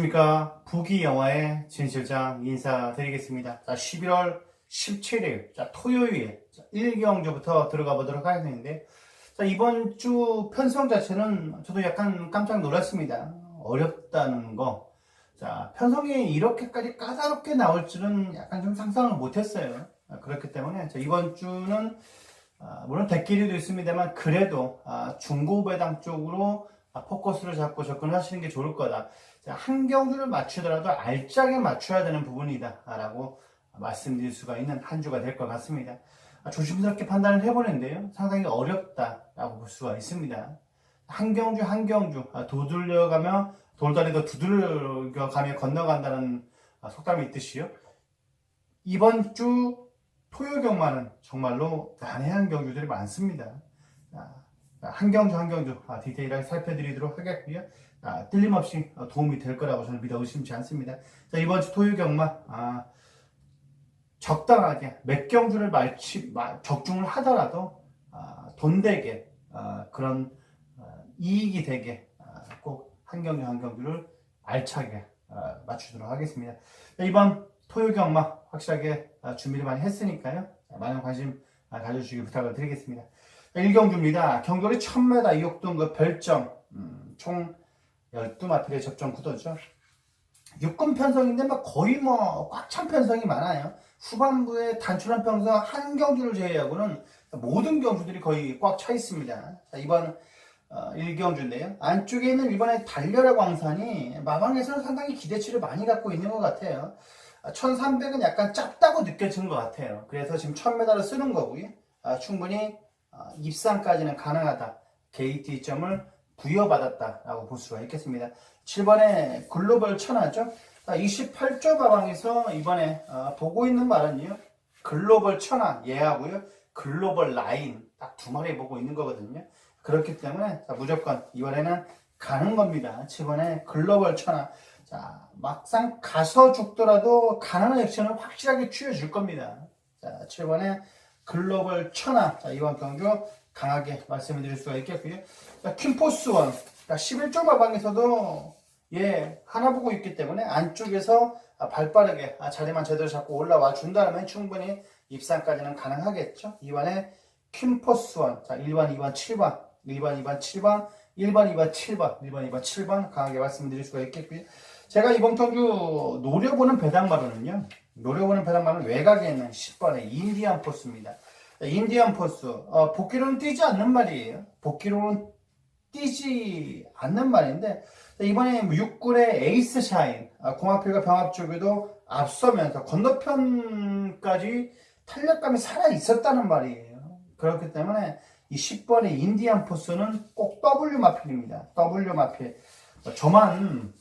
안녕하십니까. 부기 영화의 진실장 인사드리겠습니다. 자, 11월 17일, 자, 토요일, 자, 1경주부터 들어가 보도록 하겠는데, 자, 이번 주 편성 자체는 저도 약간 깜짝 놀랐습니다. 어렵다는 거. 자, 편성이 이렇게까지 까다롭게 나올 줄은 약간 좀 상상을 못했어요. 아, 그렇기 때문에 자, 이번 주는 아, 물론 대끼리도 있습니다만 그래도 아, 중고 배당 쪽으로 아, 포커스를 잡고 접근을 하시는 게 좋을 거다. 자, 한 경주를 맞추더라도 알짜게 맞춰야 되는 부분이다. 라고 말씀드릴 수가 있는 한 주가 될 것 같습니다. 아, 조심스럽게 판단을 해보는데요. 상당히 어렵다라고 볼 수가 있습니다. 한 경주 한 경주 아, 도둘려가며 돌다리도 두들겨가며 건너간다는 아, 속담이 있듯이요. 이번 주 토요경마는 정말로 난해한 경주들이 많습니다. 아, 한 경주 한 경주 아, 디테일하게 살펴드리도록 하겠고요. 아, 틀림없이 어, 도움이 될 거라고 저는 믿어 의심치 않습니다. 자, 이번 주 토요 경마 아, 적당하게 몇 경주를 말치, 마- 적중을 하더라도 아, 돈 되게 아, 그런 아, 이익이 되게 꼭한 경주 한 경주를 알차게 아, 맞추도록 하겠습니다. 자, 이번 토요 경마 확실하게 아, 준비를 많이 했으니까요. 자, 많은 관심 아, 가져주시기 부탁을 드리겠습니다. 1경주입니다. 경거리 1000m 이옥동급 별점 음, 총 12마필의 접종 구도죠. 육군 편성인데 막 거의 뭐 꽉 찬 편성이 많아요. 후반부에 단출한 편성 한 경주를 제외하고는 모든 경주들이 거의 꽉 차 있습니다. 자, 이번 어, 1경주인데요. 안쪽에 있는 이번에 달려라 광산이 마방에서는 상당히 기대치를 많이 갖고 있는 것 같아요. 1300은 약간 짧다고 느껴지는 것 같아요. 그래서 지금 1000m를 쓰는 거고요. 아, 충분히 아, 입상까지는 가능하다. 게이트 점을 부여받았다라고 볼 수가 있겠습니다. 7번에 글로벌 천하죠. 28조 가방에서 이번에 아, 보고 있는 말은요. 글로벌 천하 예하고요. 글로벌 라인 딱 두 마리 보고 있는 거거든요. 그렇기 때문에 자, 무조건 이번에는 가는 겁니다. 7번에 글로벌 천하. 자, 막상 가서 죽더라도 가난한 액션을 확실하게 취해줄 겁니다. 자, 7번에 글로벌 천하. 자, 이번 경주 강하게 말씀을 드릴 수가 있겠고요. 자, 퀸포스원. 자, 11조 마방에서도 예, 하나 보고 있기 때문에 안쪽에서 아, 발 빠르게 아, 자리만 제대로 잡고 올라와 준다면 충분히 입상까지는 가능하겠죠. 이번에 퀸포스원. 자, 1번, 2번, 7번. 1번, 2번, 7번. 1번, 2번, 7번. 1번, 2번, 7번. 강하게 말씀드릴 수가 있겠고요. 제가 이번 경주 노려보는 배당마루는요. 노려보는 배당마루는 외곽에 있는 10번의 인디안 포스입니다. 인디안 포스. 어, 복귀로는 뛰지 않는 말이에요. 복귀로는 뛰지 않는 말인데 이번에 6군의 에이스 샤인 아, 공합필과 병합 쪽에도 앞서면서 건너편까지 탄력감이 살아 있었다는 말이에요. 그렇기 때문에 이 10번의 인디안 포스는 꼭 W 마필입니다. W 마필. 어, 저만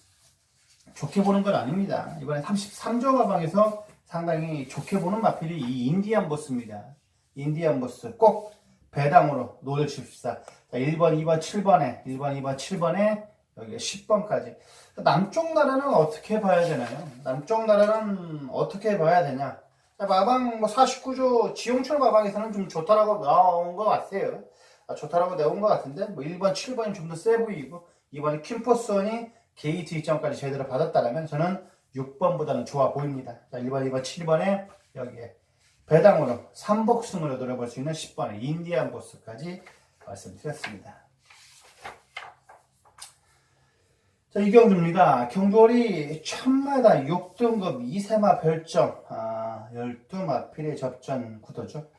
좋게 보는 건 아닙니다. 이번에 33조 가방에서 상당히 좋게 보는 마필이 이 인디안 보스입니다. 인디안 보스 꼭 배당으로 노려줍시다. 자, 1번, 2번, 7번에 1번, 2번, 7번에 여기 10번까지. 남쪽 나라는 어떻게 봐야 되나요? 남쪽 나라는 어떻게 봐야 되냐? 자, 마방 뭐 49조 지용철 마방에서는 좀 좋다라고 나온 것 같아요. 아, 좋다라고 나온 것 같은데 뭐 1번, 7번이 좀 더 세 보이고 이번에 킴포스원이 게이트 이점까지 제대로 받았다면 저는 6번보다는 좋아 보입니다. 자, 1번, 2번, 7번에 여기에 배당으로 3복승으로 노려볼 수 있는 10번의 인디안 보스까지 말씀드렸습니다. 자, 이경주입니다. 경주월이 1000마다 6등급 2세마 별점, 아, 12마 필의 접전 구도죠.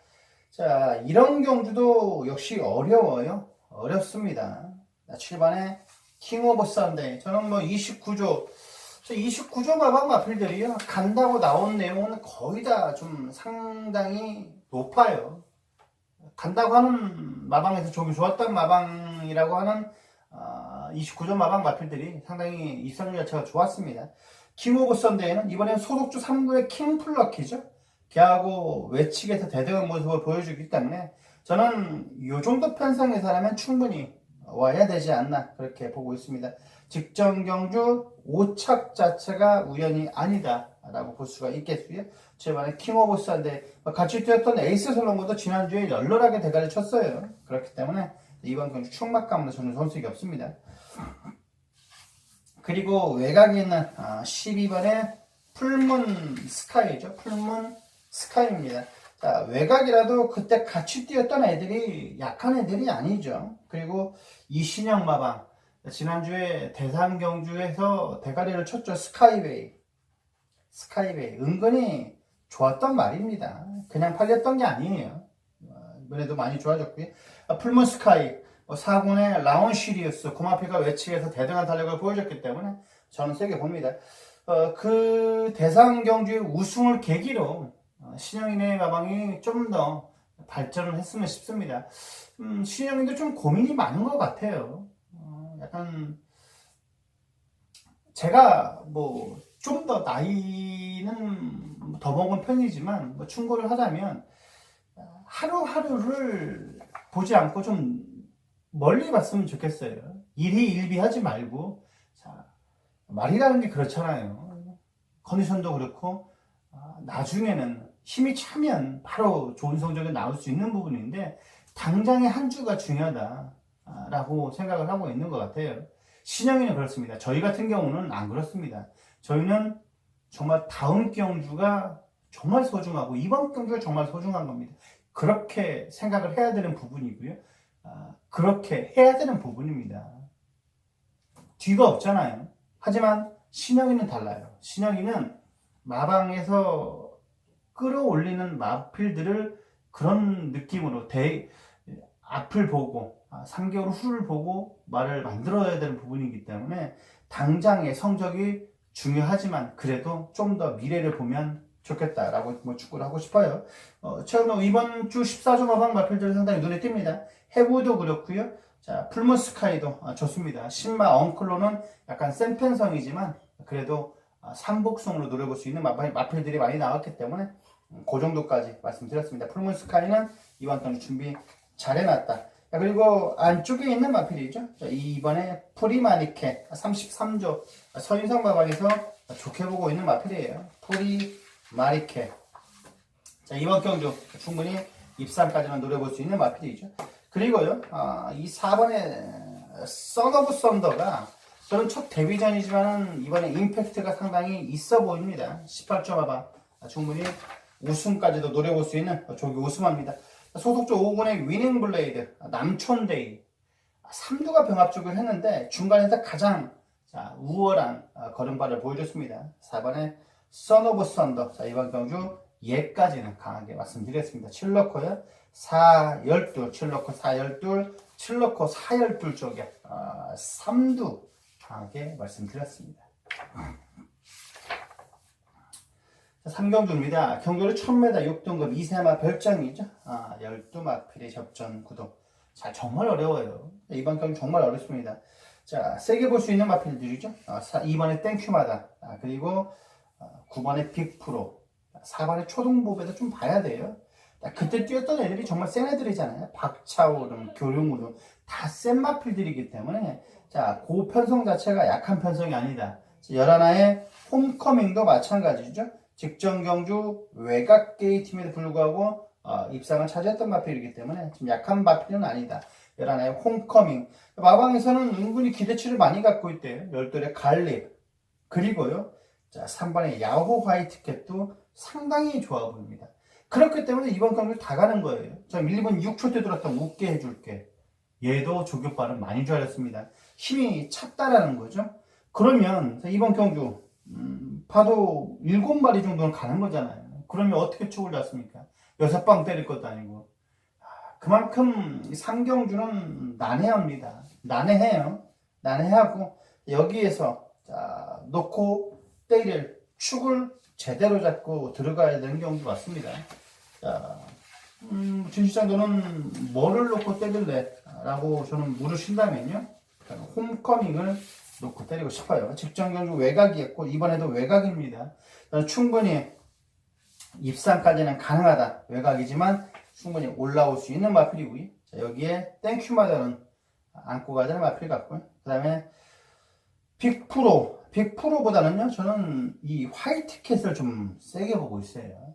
자, 이런 경주도 역시 어려워요. 어렵습니다. 7번에 킹 오브 썬데이. 저는 뭐 29조, 29조 마방 마필들이요. 간다고 나온 내용은 거의 다 좀 상당히 높아요. 간다고 하는 마방에서 조기 좋았던 마방이라고 하는 아, 29조 마방 마필들이 상당히 입성률 자체가 좋았습니다. 킹 오브 썬데이는 이번엔 소속주 3구의 킹 플러키죠. 걔하고 외측에서 대등한 모습을 보여주기 때문에 저는 이 정도 편성에서라면 충분히 와야 되지 않나 그렇게 보고 있습니다. 직전 경주 5착 자체가 우연이 아니다라고 볼 수가 있겠고요. 제반에 킹 오브 썬데이 같이 뛰었던 에이스 설렁고도 지난주에 열렬하게 대가를 쳤어요. 그렇기 때문에 이번 경주 충막감으로 저는 손색이 없습니다. 그리고 외곽에 있는 아, 12번의 풀문 스카이죠. 풀문 스카이입니다. 자, 외곽이라도 그때 같이 뛰었던 애들이 약한 애들이 아니죠. 그리고 이신영 마방. 지난주에 대산 경주에서 대가리를 쳤죠. 스카이웨이. 스카이웨이. 은근히 좋았던 말입니다. 그냥 팔렸던 게 아니에요. 어, 이번에도 많이 좋아졌고요. 아, 풀문 스카이. 뭐 사군의 라온 시리우스. 고마피가 외측에서 대등한 탄력을 보여줬기 때문에 저는 세게 봅니다. 어, 그 대상 경주의 우승을 계기로 어, 신영인의 가방이 좀 더 발전을 했으면 싶습니다. 음, 신영인도 좀 고민이 많은 것 같아요. 어, 약간 제가 뭐 좀 더 나이는 더 먹은 편이지만 뭐 충고를 하자면 하루하루를 보지 않고 좀 멀리 봤으면 좋겠어요. 일희일비하지 말고 자, 말이라는 게 그렇잖아요. 컨디션도 그렇고 아, 나중에는 힘이 차면 바로 좋은 성적이 나올 수 있는 부분인데 당장의 한 주가 중요하다 라고 생각을 하고 있는 것 같아요. 신영이는 그렇습니다. 저희 같은 경우는 안 그렇습니다. 저희는 정말 다음 경주가 정말 소중하고 이번 경주가 정말 소중한 겁니다. 그렇게 생각을 해야 되는 부분이고요. 아, 그렇게 해야 되는 부분입니다. 뒤가 없잖아요. 하지만 신영이는 달라요. 신영이는 마방에서 끌어올리는 마필들을 그런 느낌으로 대, 앞을 보고 3개월 후를 보고 말을 만들어야 되는 부분이기 때문에 당장의 성적이 중요하지만 그래도 좀 더 미래를 보면 좋겠다라고 뭐 축구를 하고 싶어요. 어, 최근 이번 주 14조 마방 마필들이 상당히 눈에 띕니다. 해부도 그렇고요. 자, 풀무스카이도 아, 좋습니다. 신마 엉클로는 약간 센 편성이지만 그래도 아, 삼복성으로 노려볼 수 있는 마필, 마필들이 많이 나왔기 때문에 음, 그 정도까지 말씀드렸습니다. 풀무스카이는 이번 턴 준비 잘 해놨다. 자, 그리고 안쪽에 있는 마필이죠. 자, 이번에 프리마니케 33조 서인성 마방에서 좋게 보고 있는 마필이에요. 프리마니케. 자, 이번 경주 충분히 입상까지만 노려볼 수 있는 마필이죠. 그리고요, 아, 이 4번의 썬오브 썬더가 저는 첫 데뷔전이지만 이번에 임팩트가 상당히 있어 보입니다. 18점 마방 충분히 우승까지도 노려볼 수 있는 조기 우승합니다. 소속조 5군의 위닝 블레이드 남촌데이 3두가 병합죽을 했는데 중간에서 가장 자, 우월한 어, 걸음발을 보여줬습니다. 4번의 선 오브 썬더 자, 이번 경주 예까지는 강하게 말씀드렸습니다. 7러커요 4, 12, 7러커 4, 12, 7러커 4, 12 쪽에 어, 3두 강하게 말씀드렸습니다. 3경주입니다. 경주를 1000m 6등급 2세마 별장이죠. 아, 12마필의 접전 구도. 자, 정말 어려워요. 이번 경주 정말 어렵습니다. 자, 세게 볼 수 있는 마필들이죠. 아, 2번에 땡큐마다. 아, 그리고 아, 9번에 빅프로. 4번에 초등보배도 좀 봐야 돼요. 아, 그때 뛰었던 애들이 정말 센 애들이잖아요. 박차오름, 교룡우름. 다 센 마필들이기 때문에 자, 고 편성 자체가 약한 편성이 아니다. 11화의 홈커밍도 마찬가지죠. 직전 경주 외곽 게이팀에도 불구하고 어, 입상을 차지했던 마필이기 때문에 좀 약한 마필은 아니다. 11화의 홈커밍. 마방에서는 은근히 기대치를 많이 갖고 있대요. 열돌의 갈립. 그리고요. 자, 3번의 야호 화이트캣도 상당히 좋아 보입니다. 그렇기 때문에 이번 경주 다 가는 거예요. 저 1분 6초 때 들었던 웃게 해줄게. 얘도 조교발은 많이 좋아졌습니다. 힘이 찼다라는 거죠. 그러면 이번 경주 음, 파도 7마리 정도는 가는 거잖아요. 그러면 어떻게 축을 잡습니까? 여섯 방 때릴 것도 아니고. 아, 그만큼 상경주는 난해합니다. 난해해요. 난해하고 여기에서 자, 놓고 때릴 축을 제대로 잡고 들어가야 되는 경우도 맞습니다. 자, 음, 진실장 너는 뭐를 놓고 때릴래? 라고 저는 물으신다면요. 홈커밍을 놓고 때리고 싶어요. 직전 경주 외곽이었고 이번에도 외곽입니다. 저는 충분히 입상까지는 가능하다. 외곽이지만 충분히 올라올 수 있는 마필이고요. 자, 여기에 땡큐마다는 안고 가자는 마필 같고요. 그 다음에 빅프로 빅프로보다는요. 저는 이 화이트캣을 좀 세게 보고 있어요.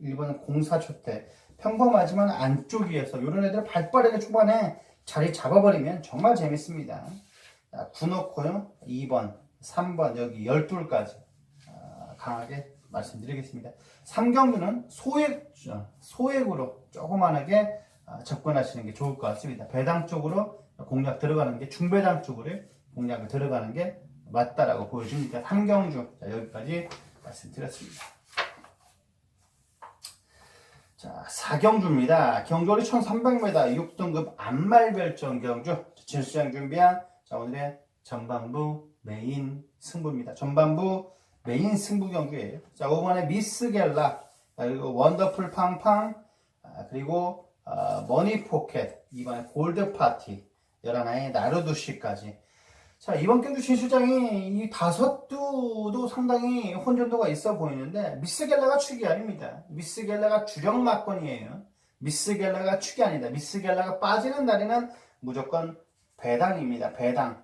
일본은 공사초 때 평범하지만 안쪽이어서 이런 애들 발빠르게 초반에 자리 잡아버리면 정말 재밌습니다. 구놓고요. 2번, 3번 여기 12까지 강하게 말씀드리겠습니다. 3경주는 소액, 소액으로 조그만하게 아, 접근하시는 게 좋을 것 같습니다. 배당 쪽으로 공략 들어가는 게 중배당 쪽으로 공략을 들어가는 게 맞다라고 보여집니다. 3경주 자, 여기까지 말씀드렸습니다. 자, 4경주입니다. 경주리 1300m 6등급 안말별정 경주 진수장 준비한 자, 오늘의 전반부 메인 승부입니다. 전반부 메인 승부 경주예요. 자, 5번에 미스 갤라, 그리고 원더풀 팡팡, 아, 그리고 어, 머니 포켓, 이번에 골드 파티, 11화의 나르두시까지. 자, 이번 경주 진수장이 이 다섯 두도 상당히 혼전도가 있어 보이는데, 미스 갤라가 축이 아닙니다. 미스 갤라가 주력 막건이에요. 미스 갤라가 축이 아니다. 미스 갤라가 빠지는 날에는 무조건 배당입니다. 배당.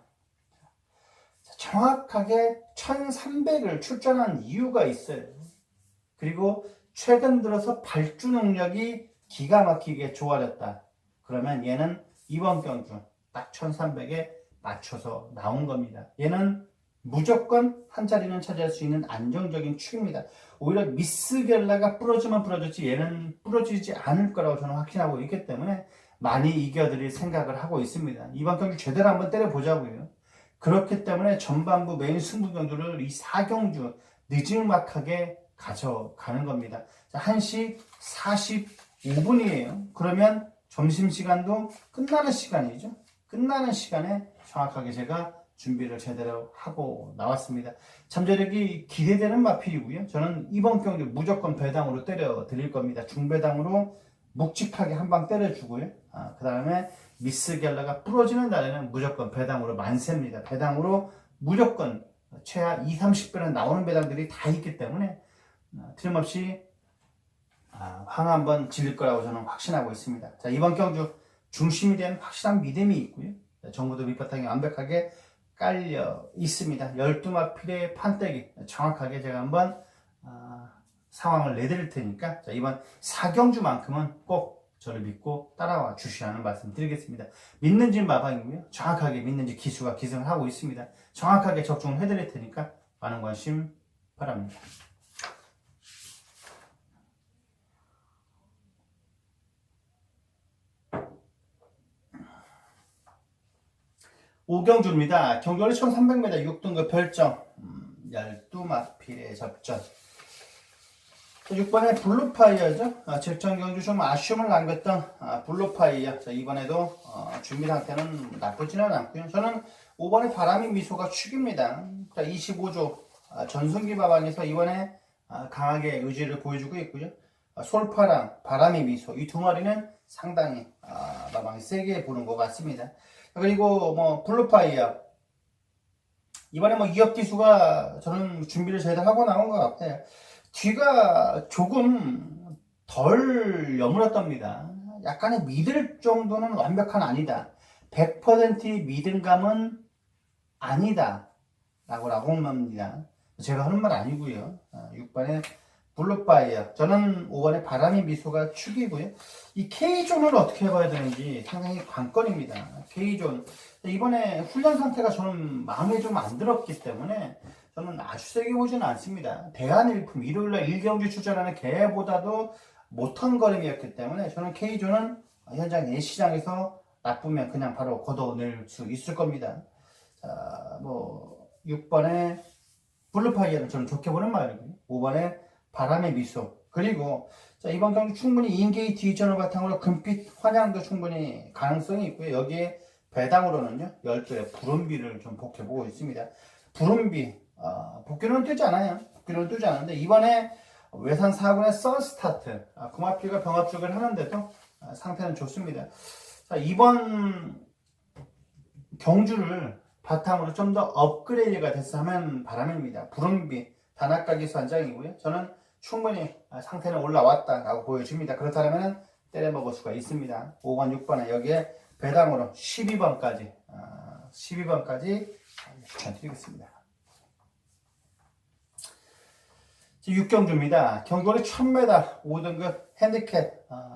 자, 정확하게 1300을 출전한 이유가 있어요. 그리고 최근 들어서 발주 능력이 기가 막히게 좋아졌다. 그러면 얘는 이번 경주 딱 1300에 맞춰서 나온 겁니다. 얘는 무조건 한 자리는 차지할 수 있는 안정적인 축입니다. 오히려 미스 겔라가 부러지면 부러졌지 얘는 부러지지 않을 거라고 저는 확신하고 있기 때문에 많이 이겨드릴 생각을 하고 있습니다. 이번 경기 제대로 한번 때려보자고요. 그렇기 때문에 전반부 메인 승부 경주를 이 4경주 늦지막하게 가져가는 겁니다. 자, 1시 45분이에요. 그러면 점심시간도 끝나는 시간이죠. 끝나는 시간에 정확하게 제가 준비를 제대로 하고 나왔습니다. 잠재력이 기대되는 마필이고요. 저는 이번 경기 무조건 배당으로 때려 드릴 겁니다. 중배당으로 묵직하게 한 방 때려주고요. 아, 그 다음에 미스 갤라가 부러지는 날에는 무조건 배당으로 만세입니다. 배당으로 무조건 최하 2, 30배는 나오는 배당들이 다 있기 때문에 아, 틀림없이 아, 황 한번 질릴 거라고 저는 확신하고 있습니다. 자, 이번 경주 중심이 된 확실한 믿음이 있고요. 정부도 밑바탕이 완벽하게 깔려 있습니다. 12마필의 판때기 정확하게 제가 한번 아, 상황을 내드릴 테니까 자, 이번 4경주만큼은 꼭 저를 믿고 따라와 주시라는 말씀 드리겠습니다. 믿는지 마방이고요. 정확하게 믿는지 기수가 기승을 하고 있습니다. 정확하게 적중을 해드릴 테니까 많은 관심 바랍니다. 오경주입니다. 경주리 1300m 6등급 별정 음, 12마필의 접전 6번에 블루파이어죠. 아, 직전 경주 좀 아쉬움을 남겼던 아, 블루파이어. 자, 이번에도 어, 준비 상태는 나쁘지는 않고요. 저는 5번에 바람이 미소가 축입니다. 자, 25조 아, 전승기 바방에서 이번에 아, 강하게 의지를 보여주고 있고요. 아, 솔파랑 바람이 미소 이 두 마리는 상당히 아, 마방이 세게 보는 것 같습니다. 그리고 뭐 블루파이어 이번에 뭐 이업 기수가 저는 준비를 제대로 하고 나온 것 같아요. 뒤가 조금 덜 여물었답니다. 약간의 믿을 정도는 완벽한 아니다. 100% 믿음감은 아니다. 라고 라고 합니다. 제가 하는 말 아니고요. 6번에 블루파이어. 저는 5번에 바람의 미소가 축이고요. 이 K존을 어떻게 봐야 되는지 상당히 관건입니다. K존. 이번에 훈련 상태가 저는 마음에 좀 안 들었기 때문에 저는 아주 세게 보지는 않습니다. 대한일품 일요일날 일경주 출전하는 개보다도 못한 걸음이었기 때문에 저는 K존은 현장 예시장에서 나쁘면 그냥 바로 걷어낼 수 있을 겁니다. 자, 뭐 6번에 블루파이어는 저는 좋게 보는 말이고요. 5번에 바람의 미소 그리고 자, 이번 경기 충분히 인게이 디전을 바탕으로 금빛 환양도 충분히 가능성이 있고요. 여기에 배당으로는요. 12의 부름비를 좀 복해보고 있습니다. 부름비 어, 복귀는 뜨지 않아요. 복귀는 뜨지 않는데 이번에 외산 4군의 썬스타트 아, 구마필과 병합죽을 하는데도 아, 상태는 좋습니다. 자, 이번 경주를 바탕으로 좀 더 업그레이드가 됐어 하면 바람입니다. 부름비 단학가 기수 한 장이고요. 저는 충분히 상태는 올라왔다라고 보여집니다. 그렇다면 때려 먹을 수가 있습니다. 5번, 6번에 여기에 배당으로 12번까지 12번까지 추천드리겠습니다. 6경주입니다. 경거리 1000m 5등급 핸디캡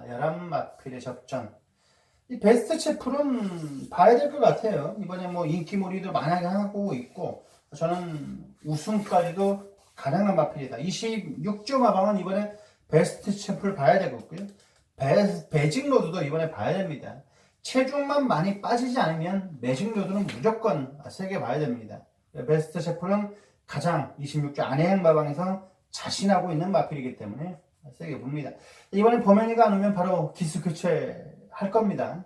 11마필의 접전 이 베스트 채플은 봐야 될 것 같아요. 이번에 뭐 인기몰이도 만약에 하고 있고 저는 우승까지도 가능한 마필이다. 26조 마방은 이번에 베스트 채플 봐야 되겠고요. 배, 배직 로드도 이번에 봐야 됩니다. 체중만 많이 빠지지 않으면 매직 로드는 무조건 세게 봐야 됩니다. 베스트 셰프는 가장 26조 안해행 마방에서 자신하고 있는 마필이기 때문에 세게 봅니다. 이번에 범현이가 안 오면 바로 기수 교체 할 겁니다.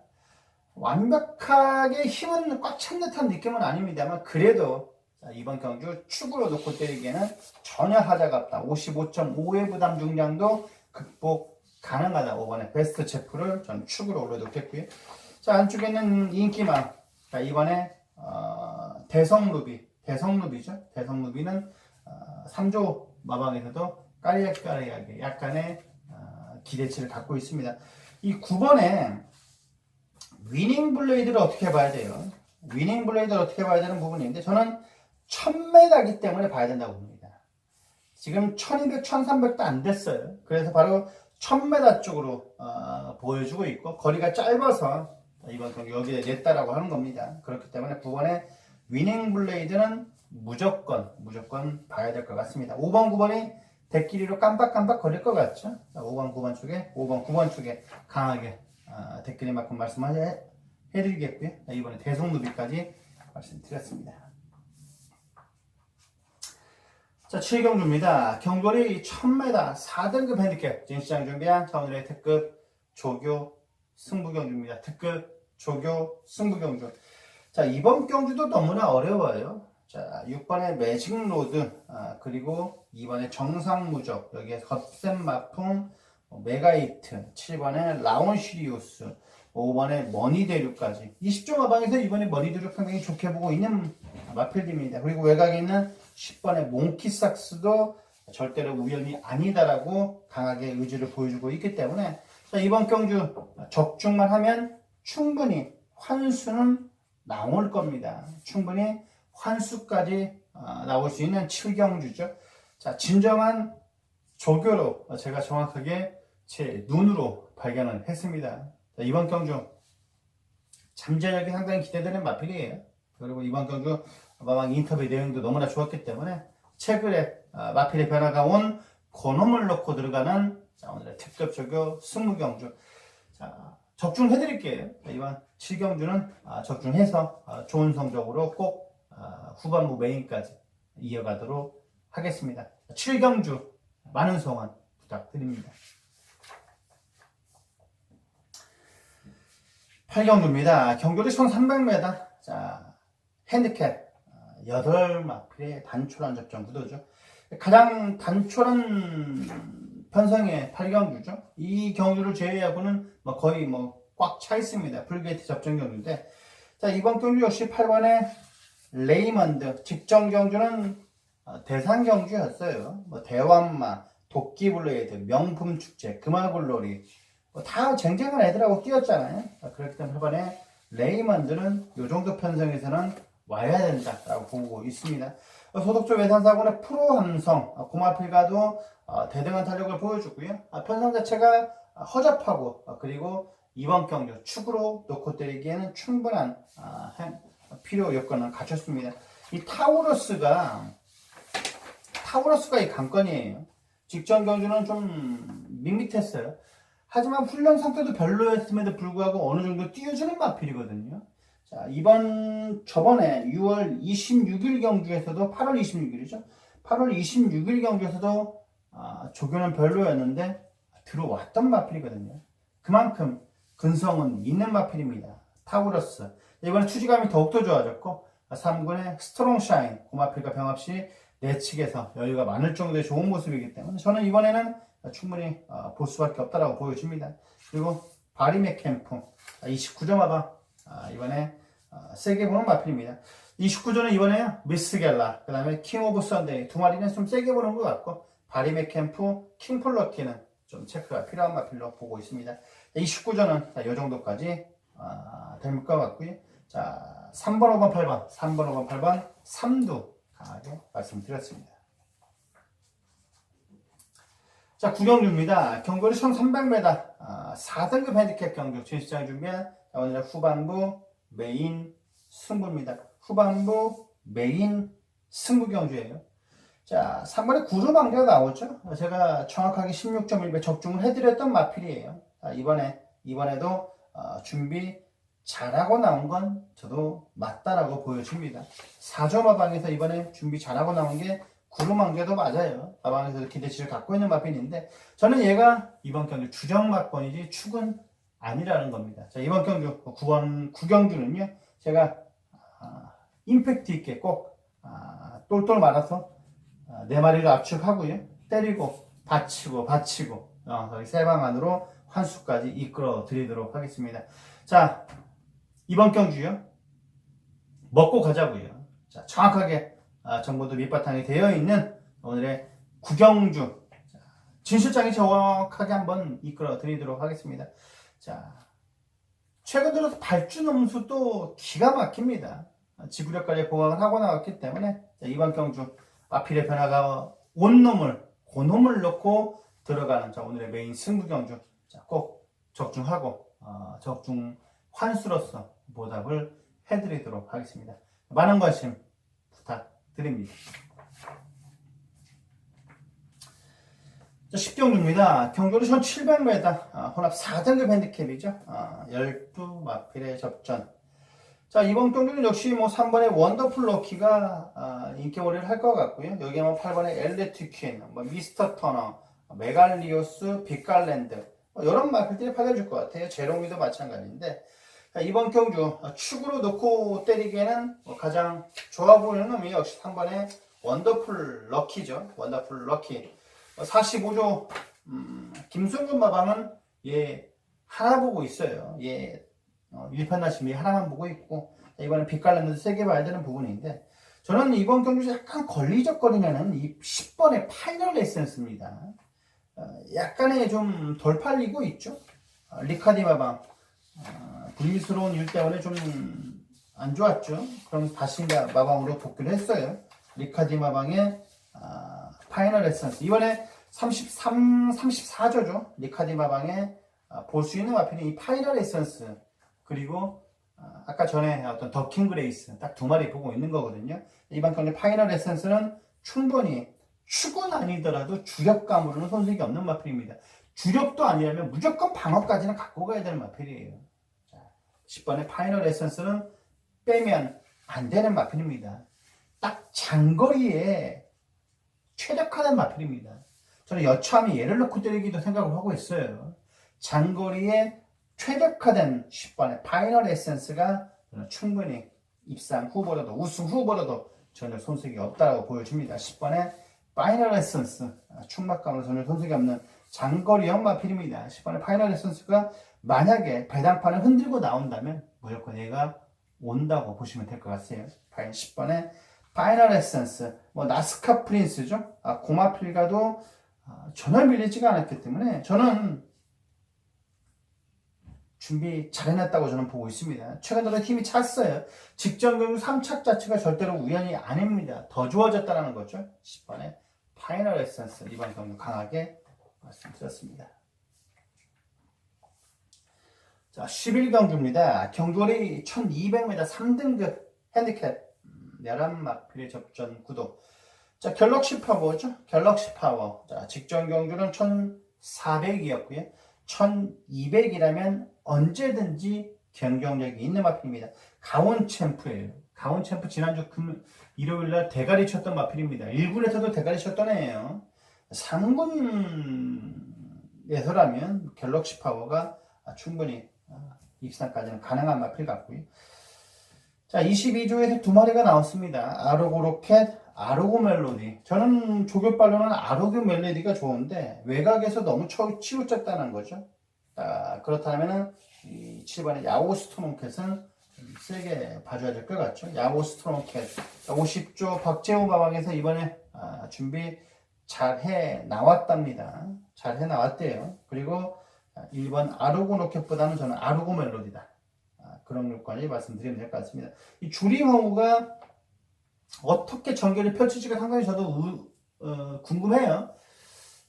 완벽하게 힘은 꽉 찬 듯한 느낌은 아닙니다만 그래도 자, 이번 경주 축으로 놓고 때리기에는 전혀 하자가 없다. 55.5의 부담 중량도 극복 가능하다. 5번에 베스트 체프를 전 축으로 올려놓겠고요. 자 안쪽에는 인기만 자, 이번에 어, 대성루비 대성루비죠. 대성루비는 어, 3조 마방에서도 까리까리하게 약간의 어, 기대치를 갖고 있습니다. 이 9번에 위닝 블레이드를 어떻게 봐야 돼요? 위닝 블레이드를 어떻게 봐야 되는 부분인데 저는 1000m이기 때문에 봐야 된다고 봅니다. 지금 1200, 1300도 안 됐어요. 그래서 바로 1000m 쪽으로 어, 보여주고 있고 거리가 짧아서 이번 경기 여기에 냈다라고 하는 겁니다. 그렇기 때문에 9번에 위닝 블레이드는 무조건 무조건 봐야 될 것 같습니다. 5번, 9번이 대끼리로 깜빡깜빡 거릴 것 같죠? 자, 5번, 9번 쪽에 5번, 9번 쪽에 강하게 어, 대끼리만큼 말씀을 해, 드리겠고요 이번에 대성누비까지 말씀드렸습니다. 자, 7경주입니다. 경거리 1000m 4등급 핸디캡 진시장 준비한 자 오늘의 특급 조교 승부경주입니다. 특급 조교 승부경주. 자, 이번 경주도 너무나 어려워요. 자, 6번에 매직 로드, 아, 그리고 2번에 정상 무적, 여기에 겉셈 마풍, 뭐 메가이트, 7번에 라온시리우스, 5번에 머니 대륙까지. 20조 마방에서 이번에 머니 대륙 상당히 좋게 보고 있는 마필드입니다. 그리고 외곽에 있는 10번의 몽키삭스도 절대로 우연이 아니다라고 강하게 의지를 보여주고 있기 때문에 자, 이번 경주 적중만 하면 충분히 환수는 나올 겁니다. 충분히 환수까지 어, 나올 수 있는 7경주죠. 자, 진정한 조교로 제가 정확하게 제 눈으로 발견을 했습니다. 자, 이번 경주 잠재력이 상당히 기대되는 마필이에요. 그리고 이번 경주 마방 인터뷰 내용도 너무나 좋았기 때문에 최근에 어, 마필의 변화가 온 그놈을 넣고 들어가는 자, 오늘의 특급 조교 승무경주 자, 적중해드릴게요. 자, 이번 7경주는 아, 적중해서 아, 좋은 성적으로 꼭 아, 후반부 메인까지 이어가도록 하겠습니다. 7경주 많은 성원 부탁드립니다. 8경주입니다. 경주리 1300m. 자, 핸디캡 8마필의 단촐한 접전 구도죠. 가장 단촐한 편성의 8경주죠. 이 경주를 제외하고는 뭐 거의 뭐 꽉 차 있습니다. 풀게이트 접전 경주인데 자 이번 경주 역시 8번의 레이먼드 직전 경주는 어, 대상 경주였어요. 뭐 대왕마, 도끼블레이드, 명품 축제, 금화굴놀이 뭐다 쟁쟁한 애들하고 뛰었잖아요. 아, 그렇기 때문에 8번에 레이먼드는 이 정도 편성에서는 와야 된다라고 보고 있습니다. 어, 소독조 외산사고의 프로 함성, 어, 고마필가도 어, 대등한 탄력을 보여주고요. 아, 편성 자체가 허접하고 어, 그리고 이번 경주 축으로 놓고 때리기에는 충분한 아, 햄- 필요 요건을 갖췄습니다. 이 타우러스가 타우러스가 이 관건이에요. 직전 경주는 좀 밋밋했어요. 하지만 훈련 상태도 별로였음에도 불구하고 어느 정도 뛰어주는 마필이거든요. 자, 이번 저번에 6월 26일 경주에서도 8월 26일이죠. 8월 26일 경주에서도 아, 조교는 별로였는데 들어왔던 마필이거든요. 그만큼 근성은 있는 마필입니다. 타우러스. 이번에 투지감이 더욱더 좋아졌고 3군의 스트롱 샤인 고마필과 병합 시 내측에서 여유가 많을 정도의 좋은 모습이기 때문에 저는 이번에는 충분히 어, 볼 수밖에 없다라고 보여집니다. 그리고 바리메 캠프 29점 하방 아, 이번에 어, 세게 보는 마필입니다. 29조는 이번에 미스 갤라, 그 다음에 킹 오브 썬데이 두 마리는 좀 세게 보는 것 같고 바리메 캠프, 킹플러키는 좀 체크가 필요한 마필로 보고 있습니다. 29조는 이 정도까지 아, 될것 같고요. 자, 3번, 5번, 8번, 3번, 5번, 8번, 3두 강하게 말씀드렸습니다. 자, 구경주입니다. 경거리 1300m, 아, 4등급 핸디캡 경주, 진시장 준비한 자, 오늘의 후반부 메인 승부입니다. 후반부 메인 승부 경주예요. 자, 3번에 구루방개가 나오죠. 제가 정확하게 16.1배 적중을 해드렸던 마필이에요. 자, 이번에, 이번에도 어, 준비 잘하고 나온 건 저도 맞다라고 보여집니다. 4조 마방에서 이번에 준비 잘하고 나온 게 구루망개도 맞아요. 마방에서 기대치를 갖고 있는 마필인데 저는 얘가 이번 경주 주정 막번이지 축은 아니라는 겁니다. 자, 이번 경주 9번 구경주는요. 제가 아, 임팩트 있게 꼭 아, 똘똘 말아서 아, 네 마리를 압축하고요. 때리고 받치고 받치고 어, 세방 안으로 환수까지 이끌어 드리도록 하겠습니다. 자, 이번 경주요. 먹고 가자고요. 자, 정확하게 아, 정보도 밑바탕이 되어 있는 오늘의 구경주 자, 진실장이 정확하게 한번 이끌어 드리도록 하겠습니다. 자, 최근 들어서 발주 넘수도 기가 막힙니다. 지구력까지 보강을 하고 나왔기 때문에 자, 이번 경주 아필의 변화가 온 놈을 고놈을 넣고 들어가는 자, 오늘의 메인 승부 경주 자, 꼭 적중하고 어, 적중 환수로서 보답을 해드리도록 하겠습니다. 많은 관심 부탁드립니다. 자, 10경주입니다. 경주는 1700m, 아, 혼합 4등급 핸디캡이죠. 아, 12마필의 접전. 자, 이번 경주는 역시 뭐 3번의 원더풀 럭키가 아, 인기몰이를 할 것 같고요. 여기에 뭐 8번의 엘레트 퀸, 뭐 미스터 터너, 메갈리오스, 빅갈랜드, 뭐 이런 마필들이 팔려줄 것 같아요. 제롱이도 마찬가지인데. 자, 이번 경주 아, 축으로 놓고 때리기에는 뭐 가장 좋아 보이는 놈이 역시 3번의 원더풀 럭키죠. 원더풀 럭키. 45조 음, 김승근 마방은 얘 하나 보고 있어요. 얘 어, 일편단심이 하나만 보고 있고 이번에 빛깔나면서 세게 봐야 되는 부분인데 저는 이번 경주에서 약간 걸리적거리면은 이 10번의 파이널 에센스입니다. 어, 약간의 좀 덜 팔리고 있죠. 어, 리카디 마방 어, 불미스러운 일 때문에 좀 안 좋았죠. 그럼 다시 마방으로 복귀를 했어요. 리카디 마방의 아, 파이널 에센스 이번에 33, 34조죠. 리카디 마방에 아, 볼수 있는 마필이 이 파이널 에센스 그리고 아, 아까 전에 어떤 더킹 그레이스 딱 두 마리 보고 있는 거거든요. 이번 경기 파이널 에센스는 충분히 축은 아니더라도 주력감으로는 손색이 없는 마필입니다. 주력도 아니라면 무조건 방어까지는 갖고 가야 되는 마필이에요. 자, 10번의 파이널 에센스는 빼면 안 되는 마필입니다. 딱 장거리에 최적화된 마필입니다. 저는 여차하면 얘를 넣고 때리기도 생각을 하고 있어요. 장거리에 최적화된 10번의 파이널 에센스가 충분히 입상 후보로도 우승 후보로도 전혀 손색이 없다고 보여집니다. 10번의 파이널 에센스 아, 충막감으로 전혀 손색이 없는 장거리 연마필입니다. 10번의 파이널 에센스가 만약에 배당판을 흔들고 나온다면 무조건 얘가 온다고 보시면 될 것 같아요. 10번의 파이널 에센스, 뭐 나스카 프린스죠. 아, 고마필과도 아, 전혀 밀리지가 않았기 때문에 저는 준비 잘해놨다고 저는 보고 있습니다. 최근 들어 힘이 찼어요. 직전 경주 3착 자체가 절대로 우연이 아닙니다. 더 좋아졌다는 거죠. 10번에 파이널 에센스 이번 경주 강하게 말씀드렸습니다. 자, 11경주입니다. 경주거리 1200m 3등급 핸디캡 음, 내란 마필의 접전 구도. 자, 갤럭시 파워죠. 갤럭시 파워. 자, 직전 경주는 1400이었고요. 1200이라면 언제든지 경쟁력이 있는 마필입니다. 강원 챔프예요. 강원 챔프 지난주 금, 일요일 날 대가리 쳤던 마필입니다. 1군에서도 대가리 쳤던 애예요. 3군에서라면 갤럭시 파워가 충분히 입상까지는 가능한 마필 같고요. 자, 22조에서 두 마리가 나왔습니다. 아로고 로켓, 아로고 멜로디. 저는 조교빨로는 아로고 멜로디가 좋은데 외곽에서 너무 치우쳤다는 거죠. 아, 그렇다면 이 7번의 야오스트롱켓은 세게 봐줘야 될 것 같죠. 야오 스트롱켓 50조 박재호 가방에서 이번에 아, 준비 잘 해 나왔답니다. 잘 해 나왔대요. 그리고 1번 아로고 로켓보다는 저는 아로고 멜로디다. 아, 그런 것까지 말씀드리면 될 것 같습니다. 이 주리허우가 어떻게 전개를 펼칠지가 상당히 저도 우, 어, 궁금해요.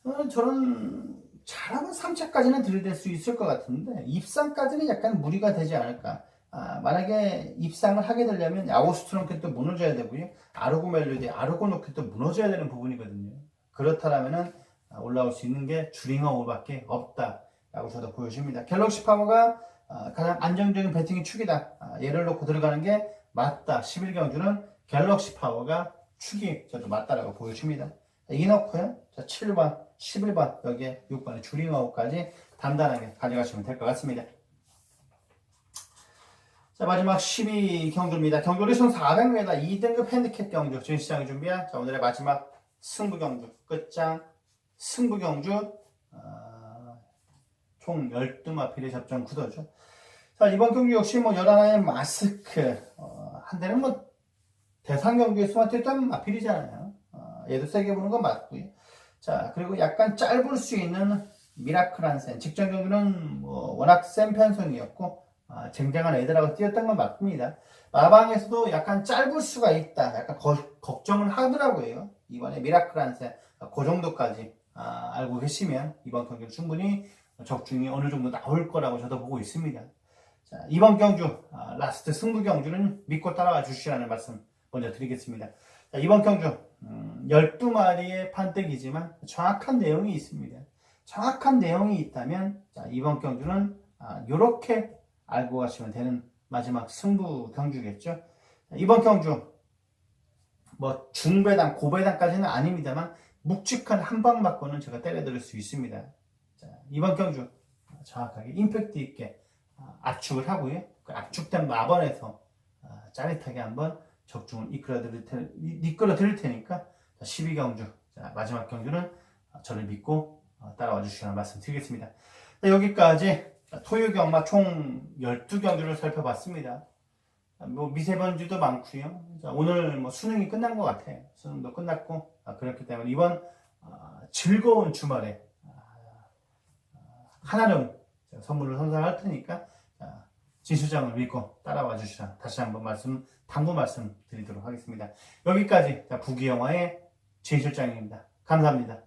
어, 저는 잘하면 3차까지는 들이댈 수 있을 것 같은데 입상까지는 약간 무리가 되지 않을까. 아, 만약에 입상을 하게 되려면 아우스트론켓도 무너져야 되고요. 아르고 멜로디, 아르고 노켓도 무너져야 되는 부분이거든요. 그렇다면은 아, 올라올 수 있는 게 주링어 오밖에 없다라고 저도 보여집니다. 갤럭시 파워가 아, 가장 안정적인 배팅의 축이다. 아, 얘를 놓고 들어가는 게 맞다. 11경주는 갤럭시 파워가 축이 저도 맞다라고 보여집니다. 이 넣고요. 자, 7번, 11번, 여기에 6번의 주링어까지 단단하게 가져가시면 될 것 같습니다. 자, 마지막 12 경주입니다. 경주 리선 400m 2등급 핸디캡 경주 전시장이 준비한 자, 오늘의 마지막 승부 경주 끝장 승부 경주 어, 총 12마필의 접전 구도죠. 자, 이번 경기 역시 뭐 11하의 마스크 어, 한 대는 뭐 대상 경기에서만 뛰었던 마필이잖아요. 어, 얘도 세게 보는 건 맞고요. 자, 그리고 약간 짧을 수 있는 미라클 한센. 직전 경기는 뭐 워낙 센 편성이었고, 아, 쟁쟁한 애들하고 뛰었던 건 맞습니다. 마방에서도 약간 짧을 수가 있다. 약간 거- 걱정을 하더라고요. 이번에 미라클 한센. 그 정도까지 아, 알고 계시면 이번 경기는 충분히 적중이 어느 정도 나올 거라고 저도 보고 있습니다. 자, 이번 경주, 아, 라스트 승부 경주는 믿고 따라와 주시라는 말씀 먼저 드리겠습니다. 자, 이번 경주, 음, 12마리의 판때기지만 정확한 내용이 있습니다. 정확한 내용이 있다면, 자, 이번 경주는, 아, 요렇게 알고 가시면 되는 마지막 승부 경주겠죠. 자, 이번 경주, 뭐, 중배당, 고배당까지는 아닙니다만, 묵직한 한방 맞고는 제가 때려드릴 수 있습니다. 자, 이번 경주, 정확하게 임팩트 있게 아, 압축을 하고요. 그 압축된 마번에서 아, 짜릿하게 한번 적중을 이끌어 드릴, 테, 이- 이끌어 드릴 테니까 12경주 마지막 경주는 아, 저를 믿고 어, 따라와 주시라는 말씀 드리겠습니다. 자, 여기까지 토요 경마 총 12경주를 살펴봤습니다. 아, 뭐 미세먼지도 많고요. 자, 오늘 뭐 수능이 끝난 것 같아요. 수능도 끝났고 아, 그렇기 때문에 이번 아, 즐거운 주말에 아, 제가 선물을 선사할 테니까 자, 진수장을 믿고 따라와 주시라 다시 한번 말씀 당부 말씀 드리도록 하겠습니다. 여기까지 자, 부기영화의 진실장입니다. 감사합니다.